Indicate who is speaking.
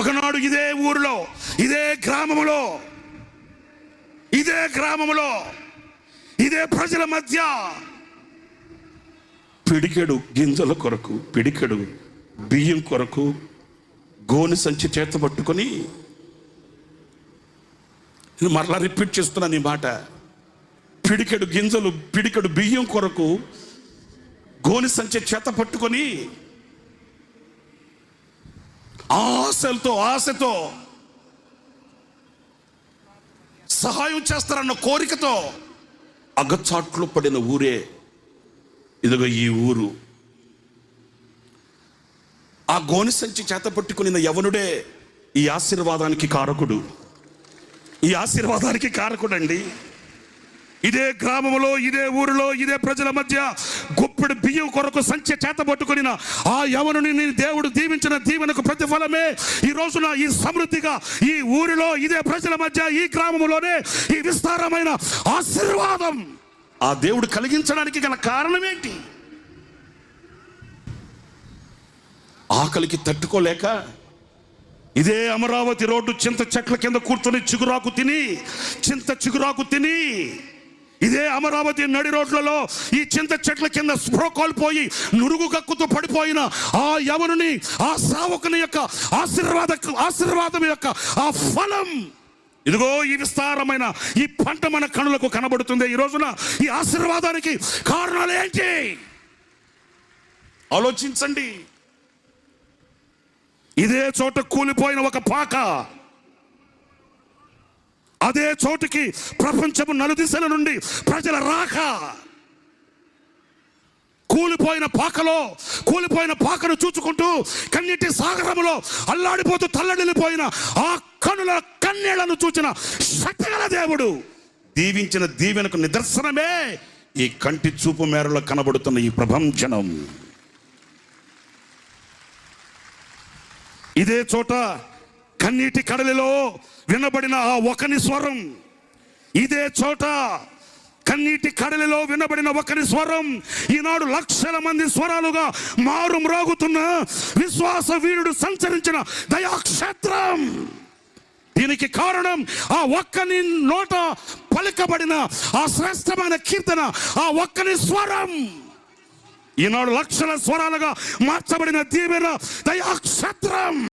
Speaker 1: ఒకనాడు ఇదే ఊరిలో ఇదే గ్రామములో ఇదే గ్రామములో ఇదే ప్రజల మధ్య పిడికెడు గింజల కొరకు పిడికెడు బియ్యం కొరకు గోని సంచి చేత పట్టుకొని నేను మరలా రిపీట్ చేస్తున్నాను ఈ మాట. పిడికెడు గింజలు పిడికెడు బియ్యం కొరకు గోని సంచి చేత పట్టుకొని ఆశలతో ఆశతో సహాయం చేస్తారన్న కోరికతో అగచాట్లు పడిన ఊరే ఇదిగో ఈ ఊరు. ఆ గోని సంచి చేత పట్టుకుని యవనుడే ఈ ఆశీర్వాదానికి కారకుడు. ఈ ఆశీర్వాదానికి కారకుడండి. ఇదే గ్రామంలో ఇదే ఊరిలో ఇదే ప్రజల మధ్య గుప్పెడు బియ్యం కొరకు సంఖ్య చేత పట్టుకుని ఆ యవనుని దేవుడు దీవించిన దీవెనకు ప్రతిఫలమే. ఈ రోజున ఈ సమృద్ధిగా ఈ ఊరిలో ఇదే ప్రజల మధ్య ఈ గ్రామంలోనే ఈ విస్తారమైన ఆశీర్వాదం ఆ దేవుడు కలిగించడానికి గల కారణం ఏంటి ఆకలికి తట్టుకోలేక ఇదే అమరావతి రోడ్డు చింత చెట్ల కింద కూర్చొని చిగురాకు తిని చింత చిగురాకు తిని ఇదే అమరావతి నడి రోడ్లలో ఈ చింత చెట్ల కింద స్పృహ కోల్పోయి నురుగు కక్కుతూ పడిపోయిన ఆ యవనుని ఆ సావకుని యొక్క ఆశీర్వాద ఆశీర్వాదం యొక్క ఆ ఫలం. ఇదిగో ఈ విస్తారమైన ఈ పంట మన కనులకు కనబడుతుంది. ఈ రోజున ఈ ఆశీర్వాదానికి కారణాలు ఏంటి? ఆలోచించండి. ఇదే చోట కూలిపోయిన ఒక పాక. అదే చోటుకి ప్రపంచము నలుదిశల నుండి ప్రజల రాక కూలిపోయిన పాకలో కూలిపోయిన పాకను చూచుకుంటూ కన్నీటి సాగరములో అల్లాడిపోతూ తల్లడిల్లిపోయిన ఆ కనుల కన్నీళ్ళను చూచిన శక్తిగల దేవుడు. దీవించిన దీవెనకు నిదర్శనమే ఈ కంటి చూపు మేరలో కనబడుతున్న ఈ ప్రభంజనం. ఇదే చోట కన్నీటి కడలిలో వినబడిన ఆ ఒకని స్వరం. ఇదే చోట కన్నీటి కడలిలో వినబడిన ఒకరి స్వరం. ఈనాడు లక్షల మంది స్వరాలుగా మారు మ్రోగుతున్న విశ్వాస వీరుడు సంచరించిన దయాక్షేత్రం. దీనికి కారణం ఆ ఒక్కని నోట పలికబడిన ఆ శ్రేష్టమైన కీర్తన ఆ ఒక్కని స్వరం. ఈనాడు లక్షల స్వరాలుగా మార్చబడిన దీవెన దయాక్షేత్రం.